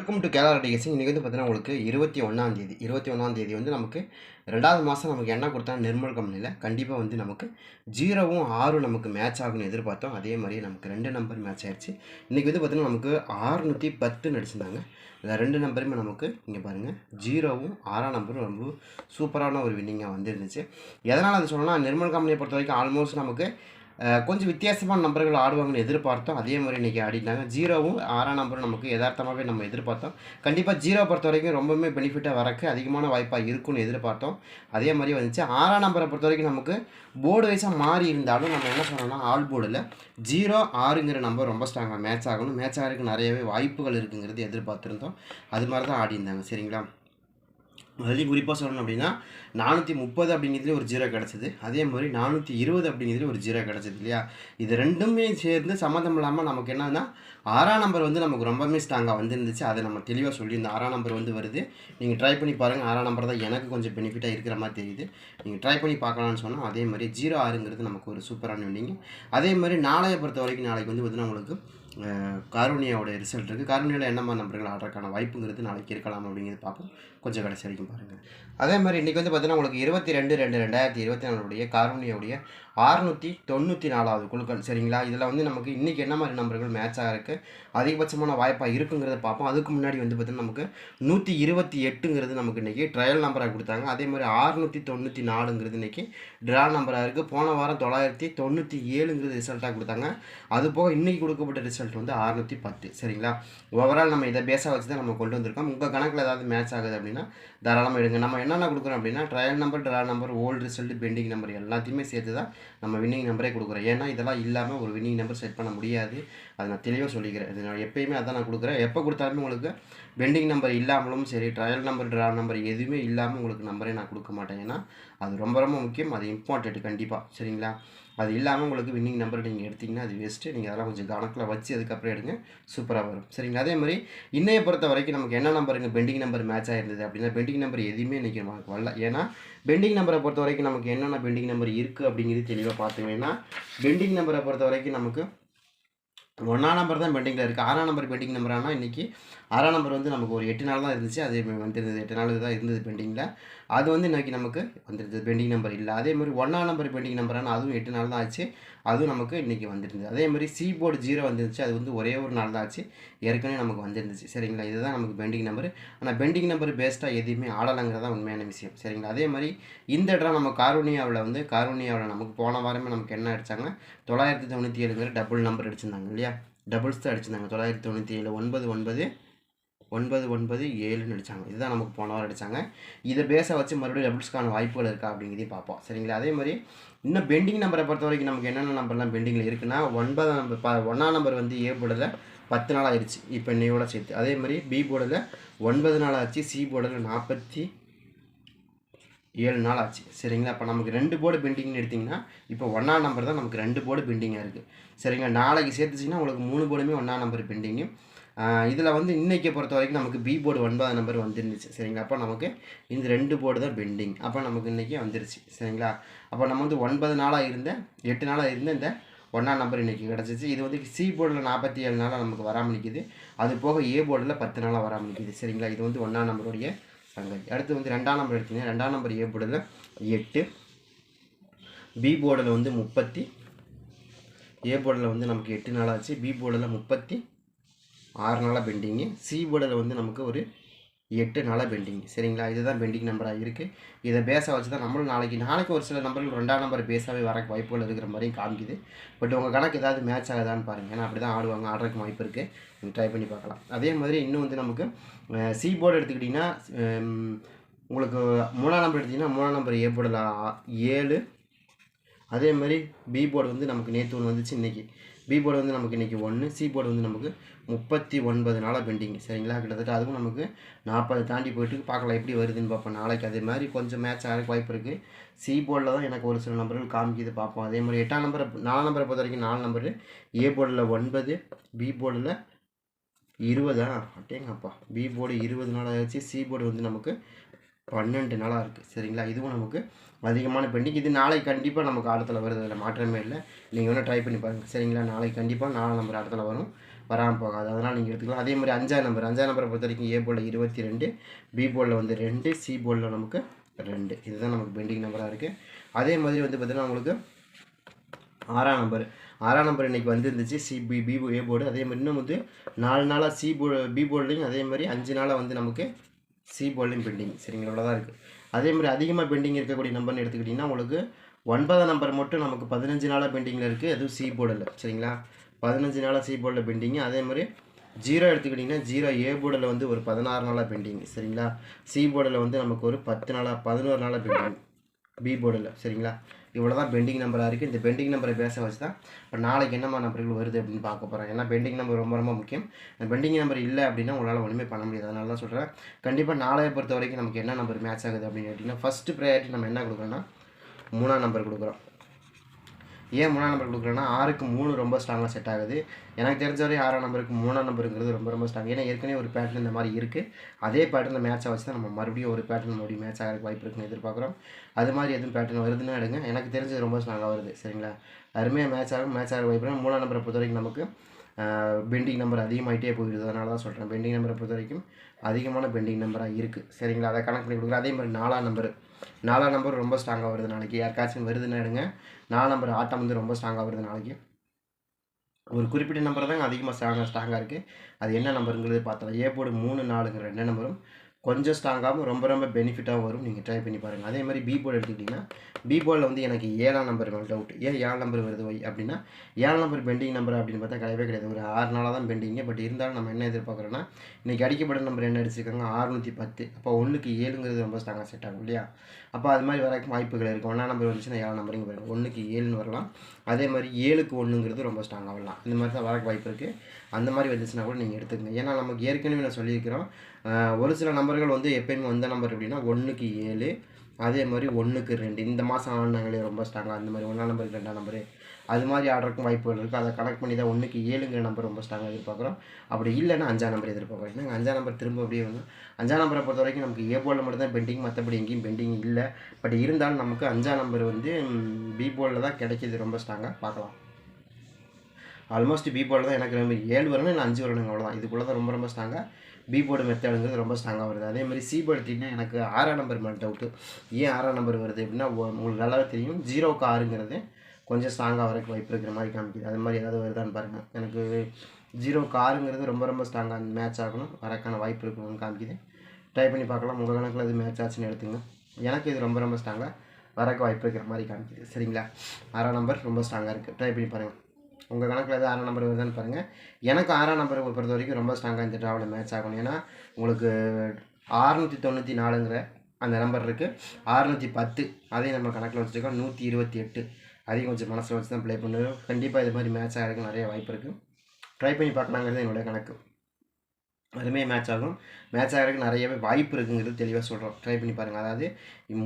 Welcome to Kerala டிகேசிங் இன்றைக்கி வந்து பார்த்தீங்கன்னா உங்களுக்கு இருபத்தி ஒன்றாம் தேதி இருபத்தி ஒன்றாம் தேதி வந்து நமக்கு ரெண்டாவது மாதம் நமக்கு என்ன கொடுத்தா நிர்மல் கம்பெனியில் கண்டிப்பாக வந்து நமக்கு ஜீரோவும் ஆறும் நமக்கு மேட்ச் ஆகும்னு எதிர்பார்த்தோம். அதே மாதிரி நமக்கு ரெண்டு நம்பர் மேட்ச் ஆயிடுச்சு இன்றைக்கி வந்து பார்த்திங்கன்னா நமக்கு ஆறுநூற்றி பத்து நடிச்சிருந்தாங்க. இந்த ரெண்டு நம்பருமே நமக்கு இங்கே பாருங்கள் ஜீரோவும் ஆறாம் நம்பரும் ரொம்ப சூப்பரான ஒரு வின்னிங்காக வந்துருந்துச்சு. எதனால் அது சொல்லணும்னா நிர்மல் கம்பெனியை பொறுத்த வரைக்கும் ஆல்மோஸ்ட் நமக்கு கொஞ்சம் வித்தியாசமான நம்பர்கள் ஆடுவாங்கன்னு எதிர்பார்த்தோம். அதே மாதிரி இன்றைக்கி ஆடிட்டாங்க. ஜீரோவும் ஆறாம் நம்பரும் நமக்கு யதார்த்தமாகவே நம்ம எதிர்பார்த்தோம். கண்டிப்பாக ஜீரோ பொறுத்த வரைக்கும் ரொம்பவுமே பெனிஃபிட்டாக வரக்கு அதிகமான வாய்ப்பாக இருக்கும்னு எதிர்பார்த்தோம். அதே மாதிரி வந்துச்சு. ஆறாம் நம்பரை பொறுத்த வரைக்கும் நமக்கு போர்டு வைஸாக மாறி இருந்தாலும் நம்ம என்ன சொன்னோம்னா ஆல் போர்டில் ஜீரோ ஆறுங்கிற நம்பர் ரொம்ப ஸ்ட்ராங்காக மேட்ச் ஆகணும். மேட்ச் ஆகிறதுக்கு நிறையவே வாய்ப்புகள் இருக்குங்கிறது எதிர்பார்த்துருந்தோம். அது மாதிரி தான் ஆடியிருந்தாங்க. சரிங்களா? அதுலேயும் குறிப்பாக சொல்லணும் அப்படின்னா நானூற்றி முப்பது அப்படிங்கிறதுல ஒரு ஜீரோ கிடச்சிது. அதே மாதிரி நானூற்றி இருபது அப்படிங்கிறதுல ஒரு ஜீரோ கிடச்சிது இல்லையா? இது ரெண்டுமே சேர்ந்து சம்மந்தம் இல்லாமல் நமக்கு என்னன்னா ஆறாம் நம்பர் வந்து நமக்கு ரொம்பவே ஸ்ட்ராங்காக வந்துருந்துச்சு. அதை நம்ம தெளிவாக சொல்லியிருந்தோம். ஆறாம் நம்பர் வந்து வருது. நீங்கள் ட்ரை பண்ணி பாருங்கள் ஆறாம் நம்பர் தான் எனக்கு கொஞ்சம் பெனிஃபிட்டாக இருக்கிற மாதிரி தெரியுது. நீங்கள் ட்ரை பண்ணி பார்க்கலாம்னு சொன்னால் அதே மாதிரி ஜீரோ ஆறுங்கிறது நமக்கு ஒரு சூப்பரான வேண்டிங்க அதே மாதிரி நாளைய பொறுத்த வரைக்கும் நாளைக்கு வந்து பார்த்தீங்கன்னா உங்களுக்கு அஹ், ரிசல்ட் இருக்குது காருண்யாவில் என்ன மாதிரி நம்பர்கள் ஆடுறதுக்கான வாய்ப்புங்கிறது நாளைக்கு இருக்கலாம் அப்படிங்கிறது பார்ப்போம். கொஞ்சம் கடைசி வரைக்கும் பாருங்கள் அதே மாதிரி இன்றைக்கி வந்து பார்த்தீங்கன்னா உங்களுக்கு இருபத்தி ரெண்டு ரெண்டு ரெண்டாயிரத்தி இருபத்தி நாலுடைய காருண்யாவுடைய ஆறுநூற்றி தொண்ணூற்றி நாலாவது குழுக்கள் சரிங்களா? இதில் வந்து நமக்கு இன்றைக்கி என்ன மாதிரி நம்பர்கள் மேட்ச் இருக்குது அதிகபட்சமான வாய்ப்பாக இருக்குங்கிறத பார்ப்போம். அதுக்கு முன்னாடி வந்து பார்த்திங்கன்னா நமக்கு நூற்றி இருபத்தி எட்டுங்கிறது நமக்கு இன்றைக்கி ட்ரையல் நம்பராக கொடுத்தாங்க. அதே மாதிரி ஆறுநூற்றி தொண்ணூற்றி நாலுங்கிறது இன்றைக்கி ட்ரா நம்பராக இருக்குது போன வாரம் தொள்ளாயிரத்தி தொண்ணூற்றி ஏழுங்கிறது ரிசல்ட்டாக கொடுத்தாங்க. அது போக இன்றைக்கி கொடுக்கப்பட்ட ரிசல்ட் வந்து அறுநூற்றி பத்து சரிங்களா? ஓவரால் நம்ம இதை பேஸாக வச்சு தான் நம்ம கொண்டு வந்திருக்கோம். உங்கள் கணக்கில் ஏதாவது மேட்ச் ஆகுது அப்படின்னா தாராளமாக எடுங்க. நம்ம என்னென்ன கொடுக்குறோம் அப்படின்னா trial number draw number old result pending number எல்லாத்தையுமே சேர்த்து தான் நம்ம வின்னிங் நம்பரே கொடுக்குறேன் ஏன்னா இதெல்லாம் இல்லாமல் ஒரு வின்னிங் நம்பர் செட் பண்ண முடியாது. அதை நான் தெளிவாக சொல்லிக்கிறேன். இது நான் எப்பயுமே அதான் நான் கொடுக்குறேன். எப்போ கொடுத்தாலுமே உங்களுக்கு பெண்டிங் நம்பர் இல்லாமலும் சரி ட்ரையல் நம்பர் ட்ரா நம்பர் எதுவுமே இல்லாமல் உங்களுக்கு நம்பரே நான் கொடுக்க மாட்டேன். ஏன்னா அது ரொம்ப ரொம்ப முக்கியம். அது இம்பார்ட்டண்ட் கண்டிப்பாக சரிங்களா? அது இல்லாமல் உங்களுக்கு வின்னிங் நம்பர் நீங்கள் எடுத்திங்கன்னா அது வேஸ்ட்டு நீங்கள் அதெல்லாம் கொஞ்சம் கணக்கில் வச்சு அதுக்கப்புறம் எடுங்க. சூப்பராக வரும். சரிங்களா? அதே மாதிரி இன்னைய பொறுத்த வரைக்கும் நமக்கு என்ன நம்பருங்க பெண்டிங் நம்பர் மேட்ச் ஆகிருந்தது அப்படின்னா பெண்டிங் நம்பர் எதுவுமே இன்றைக்கி நமக்கு வரல. ஏன்னா பெண்டிங் நம்பரை பொறுத்த வரைக்கும் நமக்கு என்னென்ன பெண்டிங் நம்பர் இருக்குது அப்படிங்கிறது தெளிவாக பார்த்துக்கணும் பெண்டிங் நம்பரை பொறுத்த வரைக்கும் நமக்கு ஒன்றாம் நம்பர் தான் பெண்டிங்கில் இருக்குது ஆறாம் நம்பர் பெண்டிங் நம்பர் ஆனால் இன்றைக்கி ஆறாம் நம்பர் வந்து நமக்கு ஒரு எட்டு நாள் தான் இருந்துச்சு. அது வந்துருந்தது எட்டு நாள் தான் இருந்தது பெண்டிங்கில் அது வந்து இன்றைக்கி நமக்கு வந்துருந்தது பெண்டிங் நம்பர் இல்லை. அதே மாதிரி ஒன்றாம் நம்பர் பெண்டிங் நம்பர் ஆனால் அதுவும் எட்டு நாள் தான் ஆச்சு. அதுவும் நமக்கு இன்றைக்கி வந்துருந்தது. அதே மாதிரி சி போர்டு ஜீரோ வந்துருந்துச்சு. அது வந்து ஒரே ஒரு நாள் தான் ஆச்சு. ஏற்கனவே நமக்கு வந்துருந்துச்சு. சரிங்களா? இதுதான் நமக்கு பெண்டிங் நம்பர் ஆனால் பெண்டிங் நம்பர் பேஸ்ட்டாக எதுவுமே ஆடலைங்கிறதா உண்மையான விஷயம். சரிங்களா? அதே மாதிரி இந்த இடம் நம்ம காரூனியாவில் வந்து காரூனியாவில் நமக்கு போன வாரமே நமக்கு என்ன அடித்தாங்க தொள்ளாயிரத்தி தொண்ணூற்றி ஏழுங்கிற டபுள் நம்பர் அடிச்சிருந்தாங்க இல்லையா? டபுள்ஸ் தான் அடிச்சிருந்தாங்க. தொள்ளாயிரத்தி தொண்ணூற்றி ஏழு ஒன்பது ஒன்பது ஒன்பது ஒன்பது ஏழுன்னு அடித்தாங்க இதுதான் நமக்கு போன வாரம் அடித்தாங்க இதை பேஸை வச்சு மறுபடியும் டபுள்ஸ்க்கான வாய்ப்புகள் இருக்கா அப்படிங்கிறதையும் பார்ப்போம். சரிங்களா? அதே மாதிரி இன்னும் பெண்டிங் நம்பரை பொறுத்த வரைக்கும் நமக்கு என்னென்ன நம்பர்லாம் பெண்டிங்கில் இருக்குன்னா ஒன்பதாம் நம்பர் ப ஒன்றாம் நம்பர் வந்து ஏ போர்டில் பத்து நாள் ஆயிடுச்சு இப்போ இன்னையோட சேர்த்து. அதே மாதிரி பி போர்டில் ஒன்பது நாள் ஆச்சு. சி போர்டில் நாற்பத்தி ஏழு நாள் ஆச்சு. சரிங்களா? இப்போ நமக்கு ரெண்டு போர்டு பெண்டிங்னு எடுத்திங்கன்னா இப்போ ஒன்றாம் நம்பர் தான் நமக்கு ரெண்டு போர்டு பெண்டிங்காக இருக்குது சரிங்களா? நாளைக்கு சேர்த்துச்சிங்கன்னா உங்களுக்கு மூணு போர்டுமே ஒன்றாம் நம்பர் பெண்டிங்கு இதில் வந்து இன்றைக்கி பொறுத்த வரைக்கும் நமக்கு பி போர்டு ஒன்பது நம்பர் வந்துருந்துச்சு. சரிங்களா? அப்போ நமக்கு இந்த ரெண்டு போர்டு தான் பெண்டிங் அப்போ நமக்கு இன்றைக்கி வந்துருச்சு. சரிங்களா? அப்போ நம்ம வந்து ஒன்பது நாளாக இருந்த எட்டு நாளாக இருந்த இந்த ஒன்றாம் நம்பர் இன்றைக்கி கிடச்சிச்சு. இது வந்து சி போர்டில் நாற்பத்தி ஏழு நாளாக நமக்கு வராமல் நிற்கிது அது போக ஏ போர்டில் பத்து நாளாக வராமல் நிற்கிது சரிங்களா? இது வந்து ஒன்றாம் நம்பருடைய சங்கதி அடுத்து வந்து ரெண்டாம் நம்பர் எடுத்தீங்கன்னா ரெண்டாம் நம்பர் ஏ போர்டில் எட்டு பி போர்டில் வந்து முப்பத்தி ஏ போர்டில் வந்து நமக்கு எட்டு நாளாச்சு. பி போர்டில் முப்பத்தி ஆறு நாளாக பெண்டிங்கு. சி போர்டில் வந்து நமக்கு ஒரு எட்டு நாளாக பெண்டிங் சரிங்களா? இதுதான் பெண்டிங் நம்பராக இருக்குது இதை பேஸாக வச்சு தான் நம்மளும் நாளைக்கு நாளைக்கு ஒரு சில நம்பர்கள் ரெண்டாம் நம்பர் பேஸாகவே வர வாய்ப்புகள் இருக்கிற மாதிரியும் காமிக்குது. பட் உங்கள் கணக்கு ஏதாவது மேட்ச் ஆகுதான்னு பாருங்கள் ஏன்னா அப்படி தான் ஆடுவாங்க ஆடுறதுக்கு வாய்ப்பு இருக்குது நீங்கள் ட்ரை பண்ணி பார்க்கலாம். அதே மாதிரி இன்னும் வந்து நமக்கு சி போர்டு எடுத்துக்கிட்டிங்கன்னா உங்களுக்கு மூணாம் நம்பர் எடுத்திங்கன்னா மூணாம் நம்பர் ஏ போர்டில் ஏழு அதே மாதிரி பி போர்டு வந்து நமக்கு நேற்று ஒன்று வந்துச்சு இன்றைக்கி பி போர்டு வந்து நமக்கு இன்றைக்கி ஒன்று சி போர்டு வந்து நமக்கு முப்பத்தி ஒன்பது நாளாக பெண்டிங் சரிங்களா? கிட்டத்தட்ட அதுவும் நமக்கு நாற்பது தாண்டி போயிட்டு பார்க்கலாம் எப்படி வருதுன்னு பார்ப்போம். நாளைக்கு அதே மாதிரி கொஞ்சம் மேட்ச் ஆகிறதுக்கு வாய்ப்பு இருக்குது சி போர்டில் தான் எனக்கு ஒரு சில நம்பர்கள் காமிக்கிது பார்ப்போம். அதே மாதிரி எட்டாம் நம்பரை நாலாம் நம்பரை பொறுத்த வரைக்கும் நாலு நம்பரு ஏ போர்டில் ஒன்பது பி போர்டில் இருபதா? அட்டேங்கப்பா பி போர்டு இருபது நாள் ஆச்சு. சி போர்டு வந்து நமக்கு பன்னெண்டு நாளாக இருக்குது. சரிங்களா? இதுவும் நமக்கு அதிகமான பெண்டிங் இது நாளைக்கு கண்டிப்பாக நமக்கு ஆடத்தில் வருது. அதில் மாற்றமே இல்லை. நீங்கள் வேணால் ட்ரை பண்ணி பாருங்கள் சரிங்களா? நாளைக்கு கண்டிப்பாக நாலு நம்பர் ஆடத்தில் வரும். வராமல் போகாது. அதனால் நீங்கள் எடுத்துக்கலாம். அதே மாதிரி அஞ்சாம் நம்பர் அஞ்சாம் நம்பரை பொறுத்த வரைக்கும் ஏ போலில் இருபத்தி ரெண்டு பி போலில் வந்து ரெண்டு சி போர்டில் நமக்கு ரெண்டு. இதுதான் நமக்கு பெண்டிங் நம்பராக இருக்குது அதே மாதிரி வந்து பார்த்திங்கன்னா உங்களுக்கு ஆறாம் நம்பர் ஆறாம் நம்பர் இன்றைக்கி வந்துருந்துச்சு. சிபி பி ஏ போர்டு அதே மாதிரி இன்னும் வந்து நாலு நாளாக சி போர்டு பி போர்டுலையும் அதே மாதிரி அஞ்சு நாளாக வந்து நமக்கு சி போர்ட்லையும் பெண்டிங் சரிங்களா? இவ்வளோ தான் இருக்குது அதே மாதிரி அதிகமாக பெண்டிங் இருக்கக்கூடிய நம்பர்னு எடுத்துக்கிட்டிங்கன்னா உங்களுக்கு ஒன்பதாம் நம்பர் மட்டும் நமக்கு பதினஞ்சு நாளாக பெண்டிங்கில் இருக்குது அதுவும் சி போர்டில் சரிங்களா? பதினஞ்சு நாளாக சி போர்டில் பெண்டிங்கு அதே மாதிரி ஜீரோ எடுத்துக்கிட்டிங்கன்னா ஜீரோ ஏ போர்டில் வந்து ஒரு பதினாறு நாளாக பெண்டிங் சரிங்களா? சி போர்டில் வந்து நமக்கு ஒரு பத்து நாளாக பதினோரு நாளாக பெண்டிங் பி போர்டில் சரிங்களா? இவ்வளோ தான் பெண்டிங் நம்பராக இருக்குது இந்த பெண்டிங் நம்பரை பேச வச்சு தான் இப்போ நாளைக்கு என்னமா நம்பர்கள் வருது அப்படின்னு பார்க்க போகிறேன் ஏன்னா பெண்டிங் நம்பர் ரொம்ப ரொம்ப முக்கியம். இந்த பெண்டிங் நம்பர் இல்லை அப்படின்னா உங்களால் ஒன்றுமே பண்ண முடியாது. அதனால தான் சொல்கிறேன் கண்டிப்பாக நாளைய பொறுத்த வரைக்கும் நமக்கு என்ன நம்பர் மேட்ச் ஆகுது அப்படின்னு கேட்டிங்கன்னா ஃபஸ்ட்டு ப்ரையாரிட்டி நம்ம என்ன கொடுக்குறோன்னா மூணாம் நம்பர் கொடுக்குறோம். ஏன் மூணாம் நம்பர் கொடுக்குறேன்னா ஆறுக்கு மூணு ரொம்ப ஸ்ட்ராங்காக செட் ஆகுது. எனக்கு தெரிஞ்ச வரை ஆறாம் நம்பருக்கு மூணாம் நம்பருங்கிறது ரொம்ப ரொம்ப ஸ்ட்ராங் ஏன்னா ஏற்கனவே ஒரு பேட்டர்ன் இந்த மாதிரி இருக்குது அதே பேட்டர்னில் மேட்சாக வச்சு தான் நம்ம மறுபடியும் ஒரு பேட்டர்ன் மறுபடியும் மேட்ச் ஆகிறதுக்கு வாய்ப்பு இருக்குன்னு எதிர்பார்க்குறோம். அது மாதிரி எதுவும் பேட்டர்ன் வருதுன்னு எடுங்க. எனக்கு தெரிஞ்சது ரொம்ப ஸ்ட்ராங்காக வருது. சரிங்களா? அருமையாக மேட்ச் ஆகும் மேட்ச் ஆகிற வாய்ப்பு மூணாம் நம்பரை பொறுத்த வரைக்கும் நமக்கு பெண்டிங் நம்பர் அதிகமாகிட்டே போயிடுது அதனால தான் சொல்கிறேன் பெண்டிங் நம்பரை பொறுத்த வரைக்கும் அதிகமான பெண்டிங் நம்பராக இருக்குது சரிங்களா? அதை கணக்கு பண்ணி கொடுக்குறேன். அதே மாதிரி நாலாம் நம்பர் நாலாம் நம்பர் ரொம்ப ஸ்ட்ராங்காக வருது நாளைக்கு. யாருக்காச்சும் வருதுன்னு எடுங்க. நாலாம் நம்பர் ஆட்டம் வந்து ரொம்ப ஸ்ட்ராங்காக வருது நாளைக்கு. ஒரு குறிப்பிட்ட நம்பர் தாங்க அதிகமாக ஸ்ட்ராங்காக ஸ்ட்ராங்காக இருக்குது அது என்ன நம்பருங்கிறது பார்த்தோம் ஏ போர்டு மூணு நாலுங்கிற ரெண்டு நம்பரும் கொஞ்சம் ஸ்ட்ராங்காகவும் ரொம்ப ரொம்ப பெனிஃபிட்டாகவும் வரும். நீங்கள் ட்ரை பண்ணி பாருங்கள் அதே மாதிரி பி போர்டு எடுத்துக்கிட்டிங்கன்னா பி போர்டில் வந்து எனக்கு ஏழாம் நம்பர் மேலே டவுட் ஏன் ஏழு நம்பர் வருது? ஒய் அப்படின்னா ஏழு நம்பர் பெண்டிங் நம்பர் அப்படின்னு பார்த்தா கிடையவே கிடையாது. ஒரு ஆறு நாளாக தான் பெண்டிங்கு பட் இருந்தாலும் நம்ம என்ன எதிர்பார்க்குறோன்னா இன்றைக்கி அடிக்கப்பட்ட நம்பர் என்ன அடிச்சிருக்காங்க? அறுநூற்றி பத்து. அப்போ ஒன்றுக்கு ஏழுங்கிறது ரொம்ப ஸ்ட்ராங்காக செட் ஆகும் இல்லையா? அப்போ அது மாதிரி வர வாய்ப்புகள் இருக்குது ஒன்றாம் நம்பர் வந்துச்சுன்னா ஏழு நம்பருங்க வரும் ஒன்றுக்கு ஏழுன்னு வரலாம். அதே மாதிரி ஏழுக்கு ஒன்றுங்கிறது ரொம்ப ஸ்ட்ராங்காக வரலாம். இந்த மாதிரி தான் வரக்கு வாய்ப்பு இருக்குது அந்த மாதிரி வந்துச்சுன்னா கூட நீங்கள் எடுத்துக்கங்க. ஏன்னா நமக்கு ஏற்கனவே நான் சொல்லியிருக்கிறோம் ஒரு சில நம்பர் நம்பர்கள் வந்து எப்பயுமே வந்த நம்பர் அப்படின்னா ஒன்றுக்கு ஏழு அதே மாதிரி ஒன்றுக்கு ரெண்டு. இந்த மாதம் ஆடினாங்களே ரொம்ப ஸ்ட்ராங்காக அந்த மாதிரி ஒன்றாம் நம்பர் ரெண்டாம் நம்பரு. அது மாதிரி ஆடுறதுக்கும் வாய்ப்புகள் இருக்குது அதை கனெக்ட் பண்ணி தான் ஒன்றுக்கு ஏழுங்கிற நம்பர் ரொம்ப ஸ்ட்ராங்காக எதிர்பார்க்குறோம். அப்படி இல்லைன்னா அஞ்சாம் நம்பர் எதிர்பார்க்குறோம். ஏன்னா அஞ்சாம் நம்பர் திரும்ப அப்படியே வந்து அஞ்சாம் நம்பரை பொறுத்த வரைக்கும் நமக்கு ஏ போலில் மட்டும் தான் பெண்டிங் மற்றபடி எங்கேயும் பெண்டிங் இல்லை. பட் இருந்தாலும் நமக்கு அஞ்சாம் நம்பர் வந்து பி போலில் தான் கிடைக்கிது ரொம்ப ஸ்ட்ராங்காக பார்க்கலாம். ஆல்மோஸ்ட் பி போலில் தான் எனக்கு ரொம்ப ஏழு வரணும் இல்லை அஞ்சு வரணுங்க அவ்வளோதான் இதுக்குள்ளே தான் ரொம்ப ரொம்ப ஸ்ட்ராங்காக பி போர்டு மெத்தடுங்கிறது ரொம்ப ஸ்ட்ராங்காக வருது. அதே மாதிரி சி போர்டு எடுத்திங்கன்னா எனக்கு ஆறாம் நம்பர் மேலே டவுட்டு ஏன் ஆறாம் நம்பர் வருது அப்படின்னா உங்களுக்கு நல்லாவே தெரியும். ஜீரோக்கு ஆறுங்கிறது கொஞ்சம் ஸ்ட்ராங்காக வரக்கு வாய்ப்பு இருக்கிற மாதிரி காமிக்குது. அது மாதிரி ஏதாவது வருதான்னு பாருங்கள் எனக்கு ஜீரோ காருங்கிறது ரொம்ப ரொம்ப ஸ்ட்ராங்காக மேட்ச் ஆகணும். வரக்கான வாய்ப்பு இருக்கணும்னு காமிக்குது. ட்ரை பண்ணி பார்க்கலாம். உங்கள் கணக்கில் அது மேட்ச் ஆச்சுன்னு எடுத்துங்க. எனக்கு இது ரொம்ப ரொம்ப ஸ்ட்ராங்காக வரக்கு வாய்ப்பு இருக்கிற மாதிரி காமிக்குது. சரிங்களா? ஆறாம் நம்பர் ரொம்ப ஸ்ட்ராங்காக இருக்குது ட்ரை பண்ணி பாருங்கள் உங்கள் கணக்கில் எதாவது ஆறாம் நம்பர் வருதான்னு பாருங்கள் எனக்கு ஆறாம் நம்பர் பொறுத்த வரைக்கும் ரொம்ப ஸ்ட்ராங்காக இந்த ட்ராவலில் மேட்ச் ஆகணும். ஏன்னா உங்களுக்கு ஆறுநூற்றி தொண்ணூற்றி நாலுங்கிற அந்த நம்பர் இருக்குது ஆறுநூற்றி பத்து அதையும் நம்ம கணக்கில் வச்சுருக்கோம். நூற்றி இருபத்தி எட்டு அதையும் கொஞ்சம் மனசில் வச்சு தான் ப்ளே பண்ணுவோம் கண்டிப்பாக இது மாதிரி மேட்ச் ஆகிறதுக்கு நிறைய வாய்ப்பு இருக்குது ட்ரை பண்ணி பார்க்கலாங்கிறது என்னுடைய கணக்கு. அருமையாக மேட்ச் ஆகும். மேட்ச் ஆகிறதுக்கு நிறையவே வாய்ப்பு இருக்குங்கிறது தெளிவாக சொல்கிறோம் ட்ரை பண்ணி பாருங்கள் அதாவது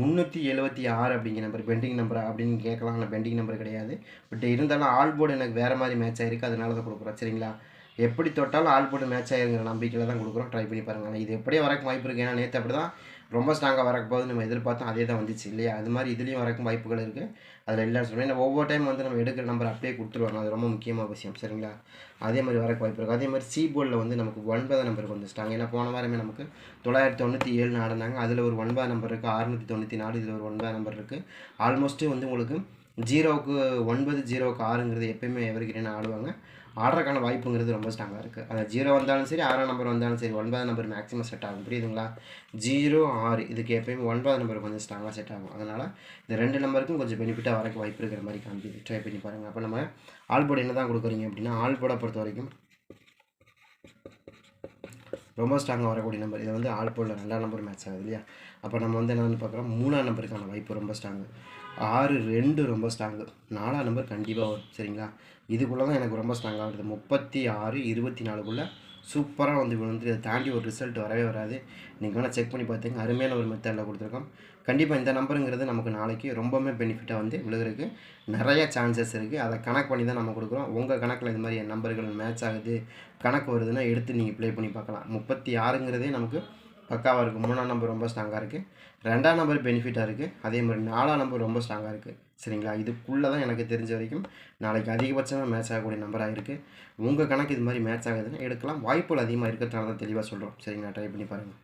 முந்நூற்றி எழுபத்தி ஆறு அப்படிங்கிற நம்பர் பெண்டிங் நம்பர் அப்படின்னு கேட்கலாம். ஆனால் பெண்டிங் நம்பர் கிடையாது. பட் இருந்தாலும் ஆல் போர்டு எனக்கு வேறு மாதிரி மேட்ச் ஆகிருக்கு அதனால தான் கொடுக்குறோம். சரிங்களா? எப்படி தொட்டாலும் ஆல் போர்டு மேட்ச் ஆகிருங்கிற நம்பிக்கையில் தான் கொடுக்குறோம். ட்ரை பண்ணி பாருங்கள் இது எப்படியே வரக்கு வாய்ப்பு இருக்குது ஏன்னா நேற்று அப்படி தான் ரொம்ப ஸ்ட்ராங்காக வரக்கும்போது நம்ம எதிர்பார்த்தோம் அதே தான் வந்துச்சு இல்லையா? அது மாதிரி இதுலேயும் வரக்கும் வாய்ப்புகள் இருக்குது அதில் இல்லைன்னு சொல்லுவேன் ஏன்னா ஒவ்வொரு டைம் வந்து நம்ம எடுக்கிற நம்பர் அப்படியே கொடுத்துருவாங்க. அது ரொம்ப முக்கியமான விஷயம். சரிங்களா? அதே மாதிரி வரக்கு வாய்ப்பு இருக்குது அதே மாதிரி சி போர்டில் வந்து நமக்கு ஒன்பதாம் நம்பருக்கு வந்துச்சிட்டாங்க ஏன்னா போன வாரமே நமக்கு தொள்ளாயிரத்தி தொண்ணூற்றி ஏழு ஆடினாங்க அதில் ஒரு ஒன்பதாம் நம்பர் இருக்குது அறுநூற்றி தொண்ணூற்றி நாலு இதில் ஒரு ஒன்பதாம் நம்பர் இருக்குது ஆல்மோஸ்ட்டு வந்து உங்களுக்கு ஜீரோவுக்கு ஒன்பது ஜீரோவுக்கு ஆறுங்கிறது எப்பயுமே எவர்கிட்ட ஆடுவாங்க. ஆடுறதுக்கான வாய்ப்புங்கிறது ரொம்ப ஸ்ட்ராங்காக இருக்குது அது ஜீரோ வந்தாலும் சரி ஆறாம் நம்பர் வந்தாலும் சரி ஒன்பதாம் நம்பர் மேக்ஸிமம் செட் ஆகும். புரியுதுங்களா? ஜீரோ ஆறு. இதுக்கு எப்பயுமே ஒன்பதாம் நம்பர் கொஞ்சம் ஸ்ட்ராங்காக செட் ஆகும். அதனால் இந்த ரெண்டு நம்பருக்கும் கொஞ்சம் பெனிஃபிட்டாக வரக்கு வாய்ப்பு இருக்கிற மாதிரி காமிக்குது. ட்ரை பண்ணி பாருங்கள் அப்போ நம்ம ஆல்போர்டு என்ன தான் கொடுக்குறீங்க அப்படின்னா ஆல்போர்டை பொறுத்த வரைக்கும் ரொம்ப ஸ்ட்ராங்காக வரக்கூடிய நம்பர் இது வந்து ஆல் போர்டில் ரெண்டாம் நம்பர் மேட்ச் ஆகுது இல்லையா? அப்போ நம்ம வந்து என்னென்னு பார்க்குறோம் மூணாம் நம்பருக்கான வாய்ப்பு ரொம்ப ஸ்ட்ராங்கு ஆறு ரெண்டு ரொம்ப ஸ்ட்ராங்கு நாலாம் நம்பர் கண்டிப்பாக வரும். சரிங்களா? இதுக்குள்ளே தான் எனக்கு ரொம்ப ஸ்ட்ராங்காக வருது. முப்பத்தி ஆறு இருபத்தி நாலுக்குள்ளே சூப்பராக வந்து விழுந்து இதை தாண்டி ஒரு ரிசல்ட் வரவே வராது. நீங்கள் வேணால் செக் பண்ணி பார்த்துங்க அருமையான ஒரு மெத்தடில் கொடுத்துருக்கோம். கண்டிப்பாக இந்த நம்பருங்கிறது நமக்கு நாளைக்கு ரொம்பவுமே பெனிஃபிட்டாக வந்து விழுகிறதுக்கு நிறைய சான்சஸ் இருக்குது அதை கணக்கு பண்ணி தான் நம்ம கொடுக்குறோம். உங்கள் கணக்கில் இது மாதிரி என் நம்பர்கள் மேட்ச் ஆகுது கணக்கு வருதுன்னா எடுத்து நீங்கள் ப்ளே பண்ணி பார்க்கலாம். முப்பத்தி ஆறுங்கிறதே நமக்கு பக்காவாக இருக்குது மூணாம் நம்பர் ரொம்ப ஸ்ட்ராங்காக இருக்குது ரெண்டாம் நம்பர் பெனிஃபிட்டாக இருக்குது அதே மாதிரி நாலாம் நம்பர் ரொம்ப ஸ்ட்ராங்காக இருக்குது சரிங்களா? இதுக்குள்ளே தான் எனக்கு தெரிஞ்ச வரைக்கும் நாளைக்கு அதிகபட்சமாக மேட்ச் ஆகக்கூடிய நம்பராக இருக்குது உங்கள் கணக்கு இது மாதிரி மேட்ச் ஆகுதுன்னு எடுக்கலாம். வாய்ப்புகள் அதிகமாக இருக்கிறதுனால தான் தெளிவாக சொல்கிறோம் சரிங்களா? ட்ரை பண்ணி பாருங்கள்